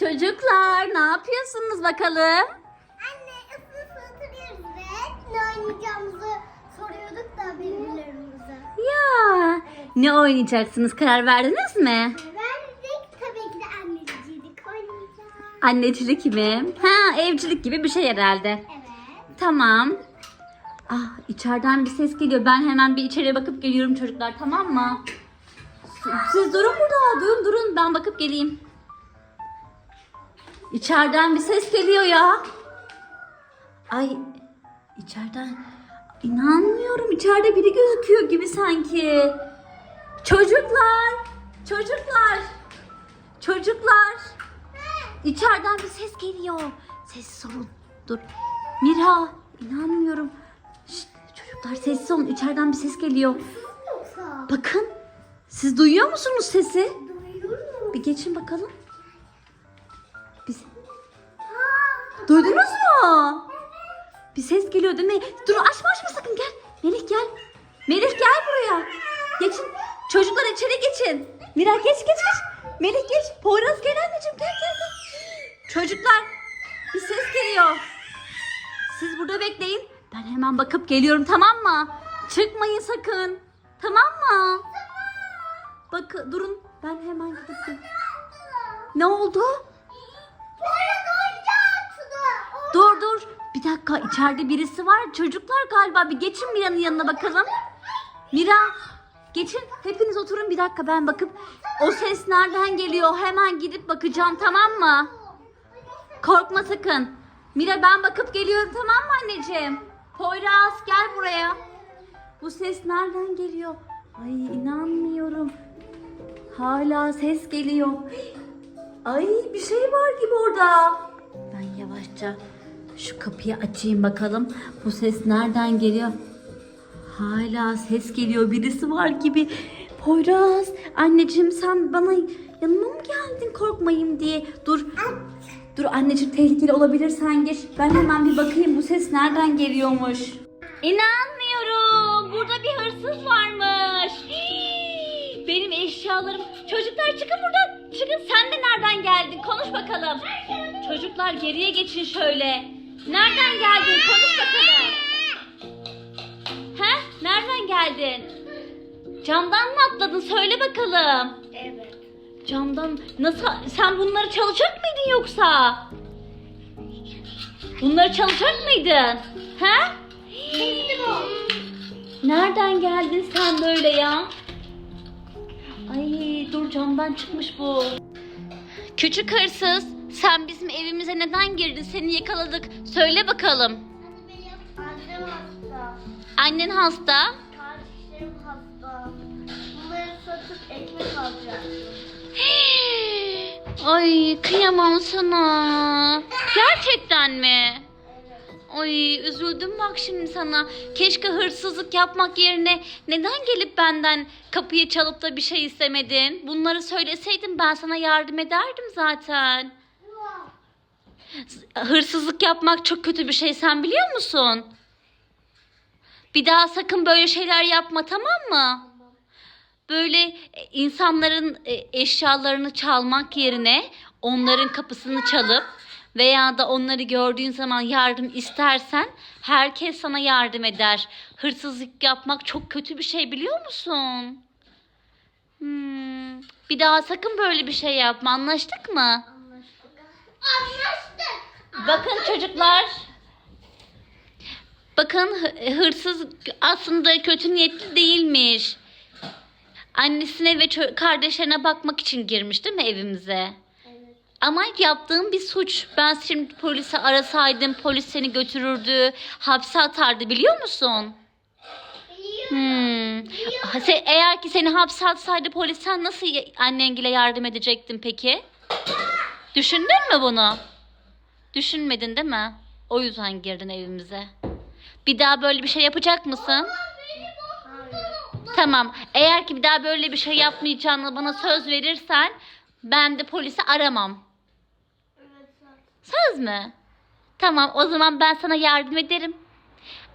Çocuklar ne yapıyorsunuz bakalım? Anne ıslı ıslı oturuyoruz ve ne oynayacağımızı soruyorduk da birbirlerimize. Ya ne oynayacaksınız karar verdiniz mi? Verdik tabii ki de anneciğilik oynayacağız. Annecilik mi? Ha evcilik gibi bir şey herhalde. Evet. Tamam. Ah içeriden bir ses geliyor. Ben hemen bir içeriye bakıp geliyorum çocuklar tamam mı? Siz durun burada. Durun durun ben bakıp geleyim. İçeriden bir ses geliyor ya. Ay içeriden inanmıyorum. İçeride biri gözüküyor gibi sanki. Çocuklar. Çocuklar. Çocuklar. İçeriden bir ses geliyor. Sessiz olun. Dur. Mira, inanmıyorum. Şşt, çocuklar sessiz olun. İçeriden bir ses geliyor. Bakın. Siz duyuyor musunuz sesi? duyuyorum. Bir geçin bakalım. Duydunuz mu? Bir ses geliyor değil mi? Dur açma açma sakın gel. Melih gel. Melih gel buraya. Geçin. Çocuklar içeri geçin. Mira geç geç geç. Melih geç. Poyraz gel anneciğim gel gel gel. Çocuklar bir ses geliyor. Siz burada bekleyin. Ben hemen bakıp geliyorum tamam mı? Çıkmayın sakın. Tamam mı? Bak durun. Ben hemen gidip Ne oldu? Dakika içeride birisi var. Çocuklar galiba. Bir geçin Mira'nın yanına bakalım. Mira geçin. Hepiniz oturun bir dakika ben bakıp o ses nereden geliyor hemen gidip bakacağım tamam mı? Korkma sakın. Mira ben bakıp geliyorum tamam mı anneciğim? Poyraz gel buraya. Bu ses nereden geliyor? Ay inanmıyorum. Hala ses geliyor. Ay bir şey var gibi orada. Ben yavaşça şu kapıyı açayım bakalım. Bu ses nereden geliyor? Hala ses geliyor. Birisi var gibi. Poyraz, anneciğim sen bana yanıma mı geldin korkmayayım diye. Dur. Dur anneciğim tehlikeli olabilir sen geç. Ben hemen bir bakayım bu ses nereden geliyormuş. İnanmıyorum. Burada bir hırsız varmış. Hii, Benim eşyalarım. Çocuklar çıkın buradan. Çıkın sen de nereden geldin? Konuş bakalım. Çocuklar geriye geçin şöyle. Nereden geldin? Konuş bakalım. He? Nereden geldin? Camdan mı atladın? Söyle bakalım. Evet. Camdan nasıl sen bunları çalacak mıydın yoksa? Bunları çalacak mıydın? He? Nereden geldin sen böyle ya? Ay dur camdan çıkmış bu. Küçük hırsız sen bizim evimize neden girdin? Seni yakaladık. Söyle bakalım. Annem hasta. Annen hasta. Kardeşlerim hasta. Bunları satıp ekmek alacağım. Ay kıyamam sana. Gerçekten mi? Ay üzüldüm bak şimdi sana. Keşke hırsızlık yapmak yerine neden gelip benden kapıyı çalıp da bir şey istemedin? Bunları söyleseydin ben sana yardım ederdim zaten. Hırsızlık yapmak çok kötü bir şey sen biliyor musun? Bir daha sakın böyle şeyler yapma tamam mı? Böyle e, insanların e, eşyalarını çalmak yerine onların kapısını çalıp veya da onları gördüğün zaman yardım istersen herkes sana yardım eder. Hırsızlık yapmak çok kötü bir şey biliyor musun? Hmm, Bir daha sakın böyle bir şey yapma anlaştık mı? Anlaştık. Bakın çocuklar. Bakın hı- hırsız aslında kötü niyetli değilmiş. Annesine ve kardeşlerine bakmak için girmiş değil mi evimize? Evet. Ama yaptığım bir suç. Ben şimdi polise arasaydım polis seni götürürdü, hapse atardı biliyor musun? Biliyorum. Hmm. Se- Eğer ki seni hapse atsaydı polis sen nasıl annengile yardım edecektin peki? Düşündün mü bunu? Düşünmedin değil mi? O yüzden girdin evimize. Bir daha böyle bir şey yapacak mısın? Tamam. Eğer ki bir daha böyle bir şey yapmayacağını bana söz verirsen ben de polisi aramam. Söz mü? Tamam o zaman ben sana yardım ederim.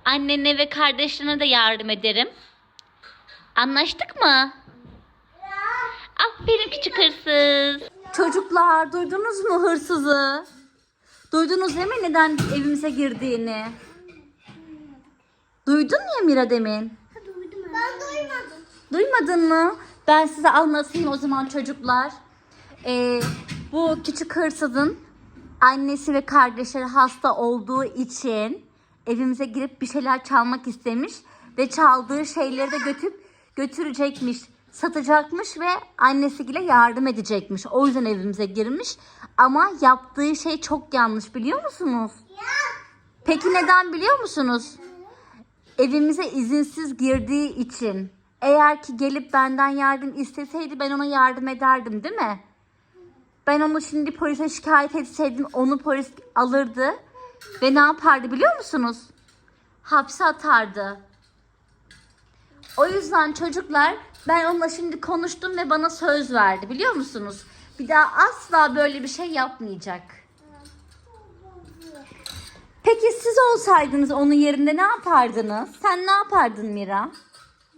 Annene ve kardeşlerine de yardım ederim. Anlaştık mı? Aferin küçük hırsız. Çocuklar duydunuz mu hırsızı? Duydunuz değil mi neden evimize girdiğini? Duydun ya Mira demin? Ben duymadım. Duymadın mı? Ben size anlatayım o zaman çocuklar. Ee, bu küçük hırsızın annesi ve kardeşleri hasta olduğu için evimize girip bir şeyler çalmak istemiş ve çaldığı şeyleri de götürüp götürecekmiş, satacakmış ve annesiyle yardım edecekmiş. O yüzden evimize girmiş. Ama yaptığı şey çok yanlış biliyor musunuz? Peki neden biliyor musunuz? evimize izinsiz girdiği için eğer ki gelip benden yardım isteseydi ben ona yardım ederdim değil mi? Ben onu şimdi polise şikayet etseydim onu polis alırdı ve ne yapardı biliyor musunuz? Hapse atardı. O yüzden çocuklar ben onunla şimdi konuştum ve bana söz verdi biliyor musunuz? Bir daha asla böyle bir şey yapmayacak. Peki siz olsaydınız onun yerinde ne yapardınız? Sen ne yapardın Mira?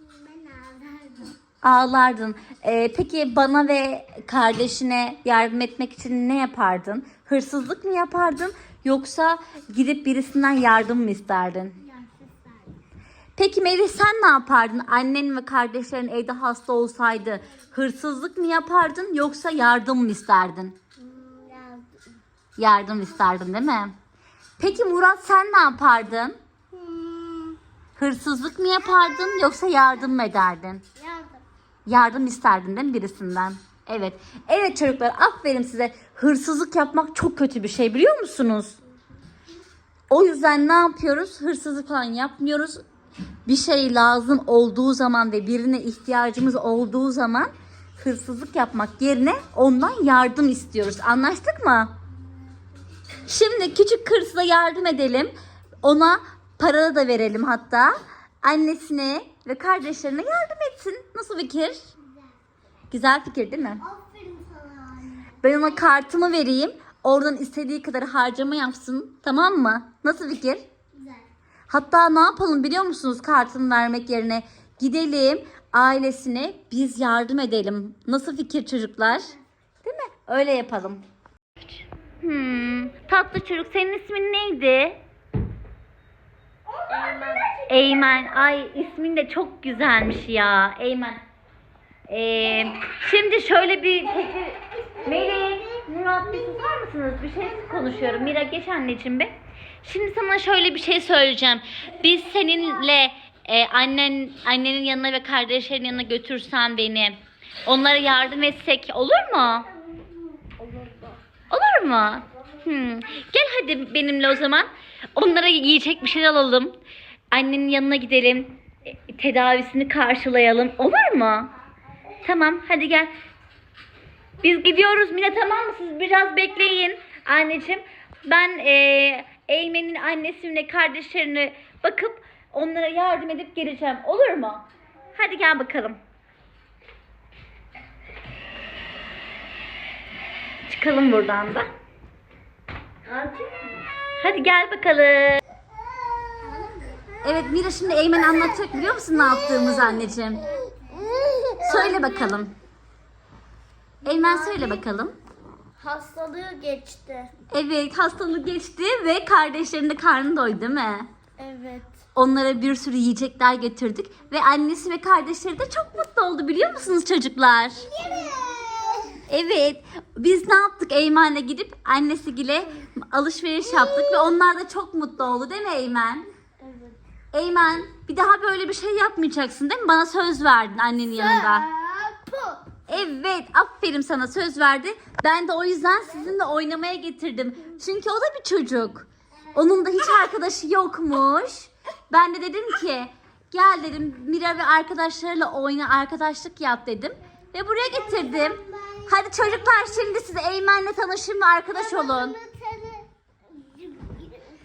Ben ağlardım. Ağlardın. Ee, peki bana ve kardeşine yardım etmek için ne yapardın? Hırsızlık mı yapardın? Yoksa gidip birisinden yardım mı isterdin? Peki Melih sen ne yapardın? Annen ve kardeşlerin evde hasta olsaydı hırsızlık mı yapardın yoksa yardım mı isterdin? Yardım isterdin değil mi? Peki Murat sen ne yapardın? Hırsızlık mı yapardın yoksa yardım mı ederdin? Yardım. Yardım isterdin değil mi birisinden? Evet. Evet çocuklar aferin size. Hırsızlık yapmak çok kötü bir şey biliyor musunuz? O yüzden ne yapıyoruz? Hırsızlık falan yapmıyoruz. Bir şey lazım olduğu zaman ve birine ihtiyacımız olduğu zaman hırsızlık yapmak yerine ondan yardım istiyoruz. Anlaştık mı? Şimdi küçük hırsıza yardım edelim. Ona para da verelim hatta. Annesine ve kardeşlerine yardım etsin. Nasıl fikir? Güzel fikir değil mi? Ben ona kartımı vereyim. Oradan istediği kadar harcama yapsın. Tamam mı? Nasıl fikir? Hatta ne yapalım biliyor musunuz kartını vermek yerine? Gidelim ailesine biz yardım edelim. Nasıl fikir çocuklar? Değil mi? Öyle yapalım. Hmm, tatlı çocuk senin ismin neydi? Eymen. Ay ismin de çok güzelmiş ya. Eymen. Ee, şimdi şöyle bir teklif... Melih, Murat bir susar mısınız? Bir şey konuşuyorum. Mira geç anneciğim bir. Şimdi sana şöyle bir şey söyleyeceğim. Biz seninle e, annen annenin yanına ve kardeşlerin yanına götürsen beni. Onlara yardım etsek olur mu? Olur mu? Hmm. Gel hadi benimle o zaman. Onlara yiyecek bir şey alalım. Annenin yanına gidelim. E, Tedavisini karşılayalım. Olur mu? Tamam hadi gel. Biz gidiyoruz Mine tamam mı? Siz biraz bekleyin anneciğim. Ben e, Eymen'in annesine kardeşlerine bakıp onlara yardım edip geleceğim. Olur mu? Hadi gel bakalım. Çıkalım buradan da. Hadi gel bakalım. Evet Mira şimdi Eymen anlatacak biliyor musun ne yaptığımızı anneciğim? Söyle bakalım. Eymen söyle bakalım. Hastalığı geçti. Evet hastalık geçti ve kardeşlerinin de karnı doydu değil mi? Evet. Onlara bir sürü yiyecekler getirdik ve annesi ve kardeşleri de çok mutlu oldu biliyor musunuz çocuklar? Evet. Biz ne yaptık Eymen'le gidip annesiyle alışveriş yaptık ve onlar da çok mutlu oldu değil mi Eymen? Evet. Eymen bir daha böyle bir şey yapmayacaksın değil mi? Bana söz verdin annenin yanında. Kapı. Evet aferin sana söz verdi. Ben de o yüzden sizinle oynamaya getirdim. Çünkü o da bir çocuk. Onun da hiç arkadaşı yokmuş. Ben de dedim ki gel dedim Mira ve arkadaşlarıyla oyna arkadaşlık yap dedim. Ve buraya getirdim. Hadi çocuklar şimdi siz Eymen'le tanışın ve arkadaş olun.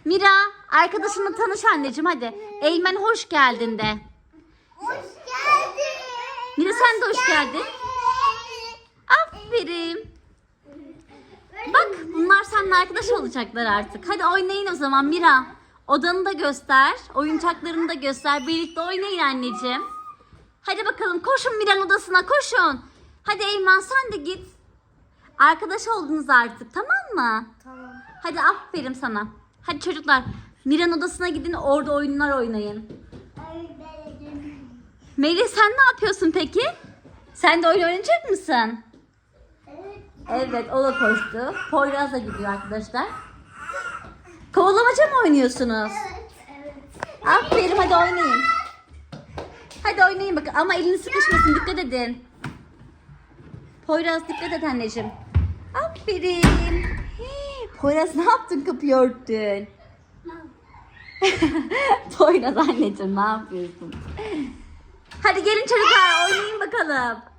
Mira arkadaşınla tanış anneciğim hadi. Eymen hoş geldin de. Hoş geldin. Mira sen de hoş geldin. Aferin. Bak bunlar seninle arkadaş olacaklar artık. Hadi oynayın o zaman Mira. Odanı da göster. Oyuncaklarını da göster. Birlikte oynayın anneciğim. Hadi bakalım koşun Mira'nın odasına koşun. Hadi Eymen sen de git. Arkadaş oldunuz artık tamam mı? Tamam. Hadi aferin sana. Hadi çocuklar Mira'nın odasına gidin orada oyunlar oynayın. Melih sen ne yapıyorsun peki? Sen de oyun oynayacak mısın? Evet o da koştu. Poyraz da gidiyor arkadaşlar. Kovalamaca mı oynuyorsunuz? Evet. Aferin hadi oynayın. Hadi oynayın bakın ama elini sıkışmasın dikkat edin. Poyraz dikkat et anneciğim. Aferin. Hii, Poyraz ne yaptın kapıyı örttün? Poyraz anneciğim ne yapıyorsun? Hadi gelin çocuklar oynayın bakalım.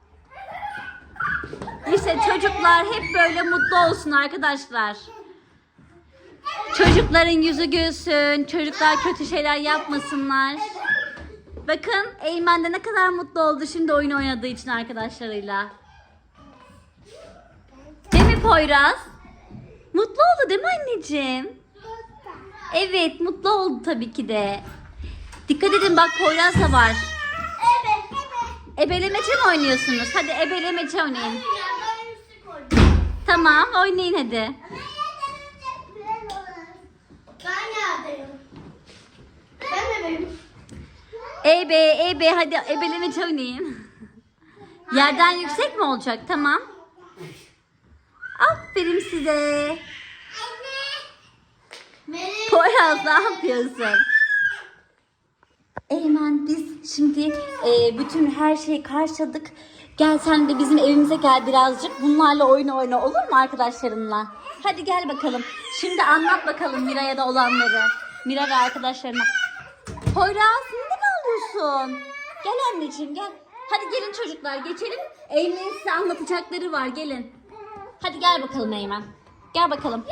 İşte çocuklar hep böyle mutlu olsun arkadaşlar. Çocukların yüzü gülsün. Çocuklar kötü şeyler yapmasınlar. Bakın Eymen de ne kadar mutlu oldu şimdi oyun oynadığı için arkadaşlarıyla. Değil mi Poyraz? Mutlu oldu değil mi anneciğim? Evet mutlu oldu tabii ki de. Dikkat edin bak Poyraz da var. Ebelemece mi oynuyorsunuz? Hadi ebelemece oynayın. Tamam oynayın hadi. Ben yerdeyim. Ben bebeğim. Ebe ebe hadi ebelemece oynayın. Yerden yüksek mi olacak? Tamam. Aferin size. Poyraz ne yapıyorsun? Eymen biz şimdi e, bütün her şeyi karşıladık. Gel sen de bizim evimize gel birazcık. Bunlarla oyun oyna olur mu arkadaşlarınla? Hadi gel bakalım. Şimdi anlat bakalım Mira'ya da olanları. Mira ve arkadaşlarına. Poyraz neden ağlıyorsun? Gel anneciğim gel. Hadi gelin çocuklar geçelim. Eymen'in size anlatacakları var gelin. Hadi gel bakalım Eymen. Gel bakalım.